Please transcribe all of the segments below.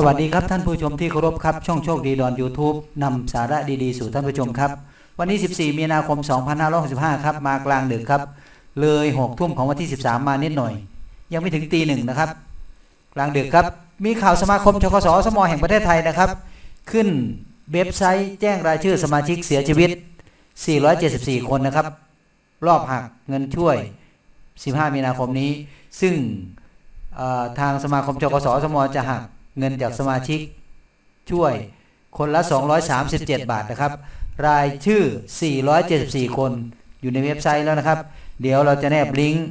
สวัสดีครับท่านผู้ชมที่เคารพครับ ช่องโชคดีดอน YouTube นำสาระดีๆ สู่ท่านผู้ชมครับ วันนี้ 14 มีนาคม 2565 ครับ มากลางดึกครับ เลย 6 ทุ่มของวันที่ 13 มานิดหน่อย ยังไม่ถึงตีหนึ่งนะครับ กลางดึกครับ มีข่าวสมาคมชกสสมแห่งประเทศไทยนะครับ ขึ้นเว็บไซต์แจ้งรายชื่อสมาชิกเสียชีวิต 474 คนนะครับ รอบหักเงินช่วย 15 มีนาคมนี้ ซึ่งทางสมาคมจกสสมจะหัก เงินจากสมาชิกช่วยคนละ 237 บาทนะครับ รายชื่อ 474 คนอยู่ในเว็บไซต์แล้วนะครับ เดี๋ยวเราจะแนบลิงก์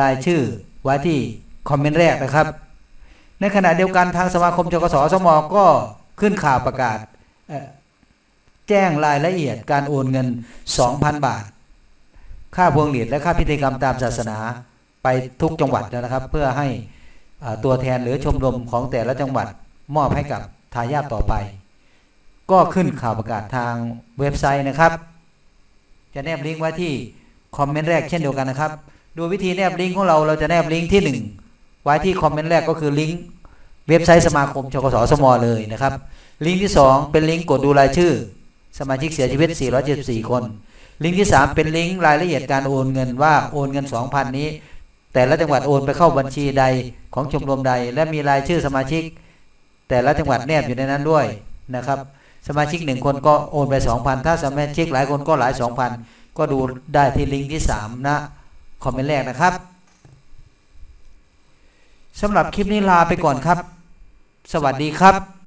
รายชื่อไว้ที่คอมเมนต์แรกนะครับ ในขณะเดียวกันทางสมาคมจกสสมก็ขึ้นข่าวประกาศ แจ้งรายละเอียดการโอนเงิน 2,000 บาท ค่าพวงหลีดและค่าพิธีกรรมตามศาสนาไปทุกจังหวัดแล้วนะครับ เพื่อให้ ตัวแทนหรือชมรมของแต่ละจังหวัดมอบให้กับทายาทต่อไป ก็ขึ้นข่าวประกาศทางเว็บไซต์นะครับ จะแนบลิงก์ไว้ที่คอมเมนต์แรกเช่นเดียวกันนะครับ ดูวิธีแนบลิงก์ของเราเราจะแนบลิงก์ที่หนึ่งไว้ที่คอมเมนต์แรกก็คือลิงก์เว็บไซต์สมาคมชกสสมเลยนะครับ ลิงก์ที่สองเป็นลิงก์กดดูรายชื่อ สมาชิกเสียชีวิต 474 คน ลิงก์ที่ 3 เป็นลิงก์รายละเอียดการโอนเงินว่าโอนเงิน 2,000 นี้ แต่ละจังหวัดโอนไปเข้าบัญชีใด ของชมรมใด และมีรายชื่อสมาชิก แต่ละจังหวัดแนบอยู่ในนั้นด้วยนะครับ สมาชิกหนึ่งคนก็โอนไป 2,000 ถ้าสมาชิกหลายคนก็หลาย 2,000 ก็ดูได้ที่ลิงก์ที่ 3 นะคอมเมนต์แรกนะครับสำหรับคลิปนี้ลาไปก่อนครับ สวัสดีครับ